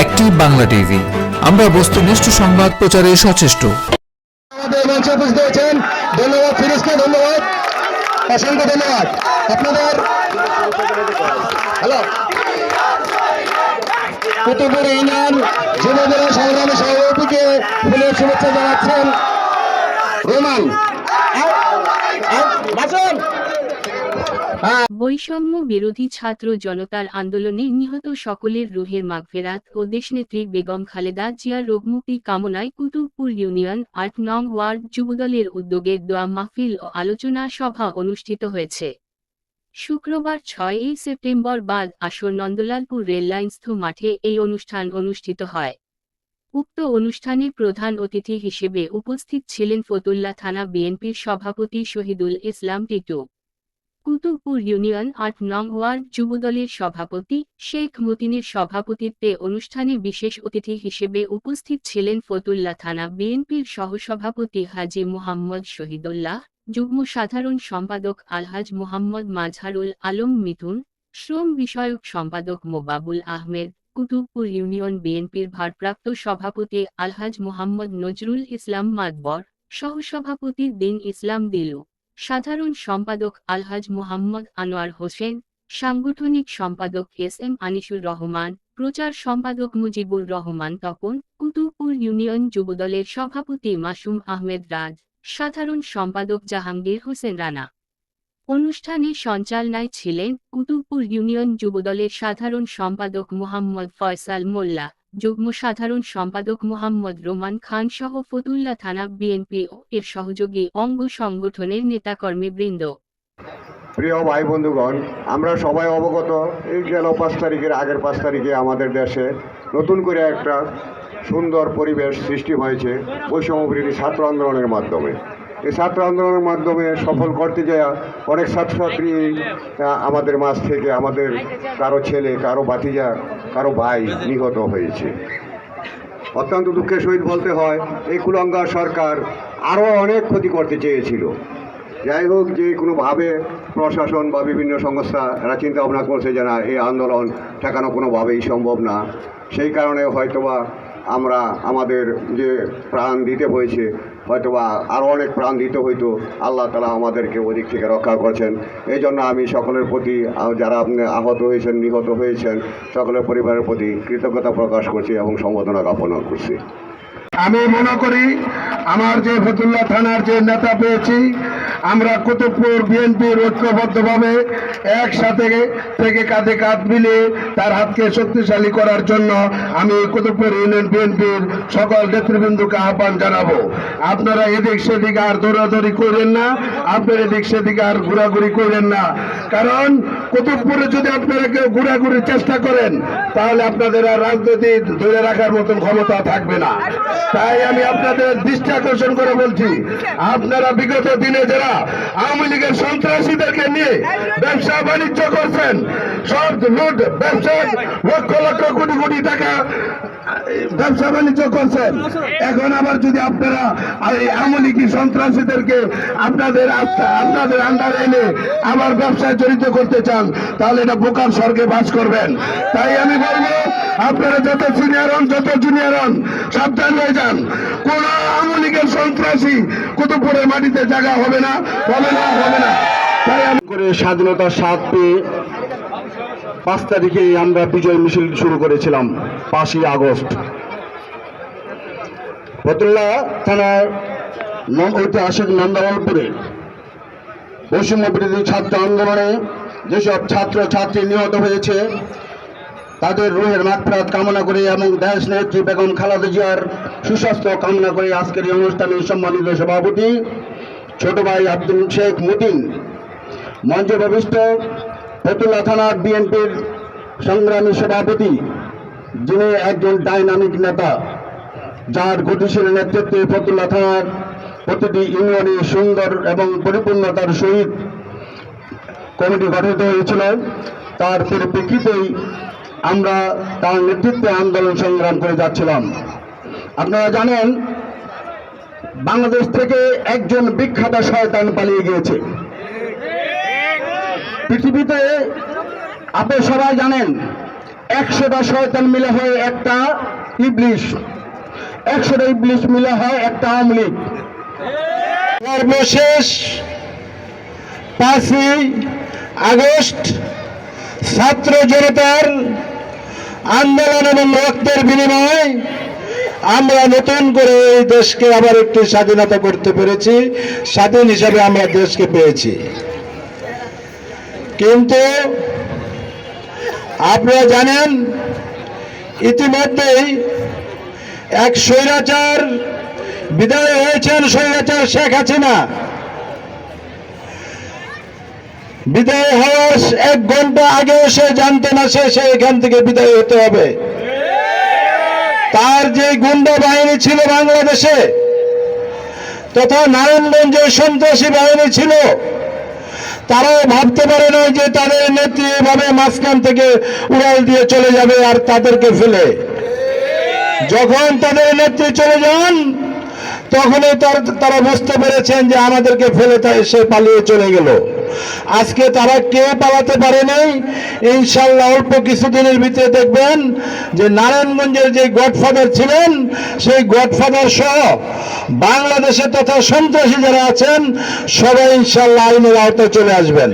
একটি বাংলা টিভি। আমরা বস্তুনিষ্ঠ সংবাদ প্রচারে সচেষ্ট। ধন্যবাদ অসংখ্য ধন্যবাদ। আপনাদের হ্যালো? কুতুবুর ইউনিয়ন যুবদল সংগ্রামী সভাপতিকে ফুলের শুভেচ্ছা জানাচ্ছেন। রোমান বাসন বৈষম্য বিরোধী ছাত্র জনতার আন্দোলনে নিহত সকলের রুহের মাগফেরাত ও দেশনেত্রী বেগম খালেদা জিয়ার রোগমুক্তি কামনায় কুতুবপুর ইউনিয়ন আট নং ওয়ার্ড যুবদলের উদ্যোগে দোয়া মাহফিল ও আলোচনা সভা অনুষ্ঠিত হয়েছে। শুক্রবার ছয়ই সেপ্টেম্বর বাদ আসর নন্দলালপুর রেললাইনস্থ মাঠে এই অনুষ্ঠান অনুষ্ঠিত হয়। উক্ত অনুষ্ঠানে প্রধান অতিথি হিসেবে উপস্থিত ছিলেন ফতুল্লা থানা বিএনপির সভাপতি শহীদুল ইসলাম টিটু। কুতুবপুর ইউনিয়ন আট নং ওয়ার্ড যুবদলের সভাপতি শেখ মতিনের সভাপতিত্বে অনুষ্ঠানে বিশেষ অতিথি হিসেবে উপস্থিত ছিলেন ফতুল্লা থানা বিএনপির সহসভাপতি হাজি মোহাম্মদ শহীদুল্লাহ, যুগ্ম সাধারণ সম্পাদক আলহাজ মোহাম্মদ মাঝহারুল আলম মিথুন, শ্রম বিষয়ক সম্পাদক মোবাবুল আহমেদ, কুতুবপুর ইউনিয়ন বিএনপির ভারপ্রাপ্ত সভাপতি আলহাজ মোহাম্মদ নজরুল ইসলাম মাদবর সহসভাপতি দিন ইসলাম দিলু। সাধারণ সম্পাদক আলহাজ মোহাম্মদ আনোয়ার হোসেন, সাংগঠনিক সম্পাদক এস এম আনিসুর রহমান, প্রচার সম্পাদক মুজিবুর রহমান তপন, কুতুবপুর ইউনিয়ন যুবদলের সভাপতি মাসুম আহমেদ রাজ, সাধারণ সম্পাদক জাহাঙ্গীর হোসেন রানা। অনুষ্ঠানে সঞ্চালনায় ছিলেন কুতুবপুর ইউনিয়ন যুবদলের সাধারণ সম্পাদক মোহাম্মদ ফয়সাল মোল্লা। যুগ্ম সাধারণ সম্পাদক মোহাম্মদ রোমান খান সহ ফতুল্লা থানা বিএনপি এর সহযোগী অঙ্গ সংগঠনের নেতাকর্মীবৃন্দ। প্রিয় ভাই বন্ধুগণ, আমরা সবাই অবগত, এই গেল পাঁচ তারিখের আগের পাঁচ তারিখে আমাদের দেশে নতুন করে একটা সুন্দর পরিবেশ সৃষ্টি হয়েছে বৈষম্যবিরোধী ছাত্র আন্দোলনের মাধ্যমে। এই ছাত্র আন্দোলনের মাধ্যমে সফল করতে যায় অনেক ছাত্রছাত্রী আমাদের মাঝ থেকে আমাদের কারও ছেলে, কারও ভাতিজা, কারও ভাই নিহত হয়েছে। অত্যন্ত দুঃখের সহিত বলতে হয়, এই কুলঙ্গার সরকার আরও অনেক ক্ষতি করতে চেয়েছিল। যাই হোক, যে কোনোভাবে প্রশাসন বা বিভিন্ন সংস্থা এরা চিন্তা ভাবনা করছে যে না, এই আন্দোলন ঠেকানো কোনোভাবেই সম্ভব না। সেই কারণে হয়তোবা আমরা আমাদের যে প্রাণ দিতে হয়েছে, হয়তোবা আরও অনেক প্রাণ দিতে হইতো, আল্লাহ তালা আমাদেরকে ওদিক থেকে রক্ষা করছেন। এই জন্য আমি সকলের প্রতি যারা আপনি আহত হয়েছেন, নিহত হয়েছেন, সকলের পরিবারের প্রতি কৃতজ্ঞতা প্রকাশ করছি এবং সম্বোধনা জ্ঞাপন করছি। আমি মনে করি, আমার যে ফতুল্লা থানার যে নেতা পেয়েছি আমরা কুতুবপুর বিএনপির ঐক্যবদ্ধভাবে একসাথে থেকে কাঁধে কাঁধ মিলিয়ে তার হাতকে শক্তিশালী করার জন্য আমি কুতুবপুর ইউনিয়ন বিএনপির সকল নেতৃবৃন্দকে আহ্বান জানাব। আপনারা এদিক সেদিক আর দৌড়াদৌড়ি করবেন না, আপনার এদিক সেদিকে আর ঘোরাঘুরি করবেন না। কারণ কুতুবপুরে যদি আপনারা কেউ ঘোরাঘুরির চেষ্টা করেন, তাহলে আপনাদের আর রাজনীতি ধরে রাখার মতন ক্ষমতা থাকবে না। তাই আমি আপনাদের দৃষ্টি আকর্ষণ করে বলছি, আপনারা বিগত দিনে যারা আওয়ামী লীগের সন্ত্রাসীদেরকে নিয়ে ব্যবসা বাণিজ্য করছেন। সব লুট লক্ষ লক্ষ কোটি কোটি টাকা ব্যবসা বাণিজ্য করছেন। এখন আবার যদি আপনারা সন্ত্রাসীদেরকে আপনাদের আপনাদের আন্ডারে এনে আবার ব্যবসায় জড়িত করতে চান, তাহলে এটা বোকার স্বর্গে বাস করবেন। তাই আমি বলব, আপনারা যত সিনিয়র হন, যত জুনিয়র হন, সাবধান হয়ে যান। কোন আওয়ামী সন্ত্রাসী, কুতুবপুরের মাটিতে জায়গা হবে না হবে না হবে না। করে স্বাদ পেয়ে পাঁচ তারিখে আমরা বিজয় মিছিল শুরু করেছিলাম, পাঁচই আগস্ট। ফতুল্লা থানার ঐতিহাসিক নন্দলালপুরে বৈষম্য বিরোধী ছাত্র আন্দোলনে যেসব ছাত্র ছাত্রী নিহত হয়েছে তাদের রুহের মাগফিরাত কামনা করে এবং দেশ নেত্রী বেগম খালেদা জিয়ার সুস্বাস্থ্য কামনা করে। আজকের এই অনুষ্ঠানে সম্মানিত সভাপতি, ছোট ভাই আব্দুল শেখ মতিন মঞ্চে প্রবিষ্ট ফতুল্লা থানার বিএনপির সংগ্রামী সভাপতি, যিনি একজন ডাইনামিক নেতা, যার গতিশীল নেতৃত্বে ফতুল্লা থানার প্রতিটি ইউনিয়নে সুন্দর এবং পরিপূর্ণতার সহিত কমিটি গঠিত হয়েছিল। তার পরিপ্রেক্ষিতেই আমরা তার নেতৃত্বে আন্দোলন সংগ্রাম করে যাচ্ছিলাম। আপনারা জানেন, বাংলাদেশ থেকে একজন বিখ্যাত শয়তান পালিয়ে গিয়েছে। পৃথিবীতে আপনি সবাই জানেন, একশোটা শয়তান মিলে হয় একটা ইবলিশ একশোটা ইবলিশ মিলে হয় একটা আওয়ামী লীগ। সর্বশেষ পাঁচই আগস্ট ছাত্র জনতার আন্দোলন এবং রক্তের বিনিময়ে আমরা নতুন করে এই দেশকে আবার একটু স্বাধীনতা করতে পেরেছি। স্বাধীন হিসাবে আমরা দেশকে পেয়েছি। কিন্তু আপনারা জানেন, ইতিমধ্যেই এক স্বৈরাচার বিদায় হয়েছেন স্বৈরাচার শেখ হাসিনা। বিদায় হওয়ার এক ঘণ্টা আগে সে জানতে না সে সে এখান থেকে বিদায় হতে হবে। তার যে গুন্ডা বাহিনী ছিল বাংলাদেশে, তথা নারায়ণগঞ্জের সন্ত্রাসী বাহিনী ছিল, তারাও ভাবতে পারে না যে তাদের নেত্রী এভাবে মাঝখান থেকে উড়াল দিয়ে চলে যাবে আর তাদেরকে ফেলে। যখন তাদের নেত্রী চলে যান তখনই তার, তারা বুঝতে পেরেছেন যে আমাদেরকে ফেলে সে পালিয়ে চলে গেল। আজকে তারা কেউ পালাতে পারে নাই? ইনশাল্লাহ অল্প কিছুদিনের ভিতরে দেখবেন যে নারায়ণগঞ্জের যে গডফাদার ছিলেন, সেই গডফাদার সহ বাংলাদেশে তথা সন্ত্রাসী যারা আছেন, সবাই ইনশাল্লাহ আইনের আওতায় চলে আসবেন।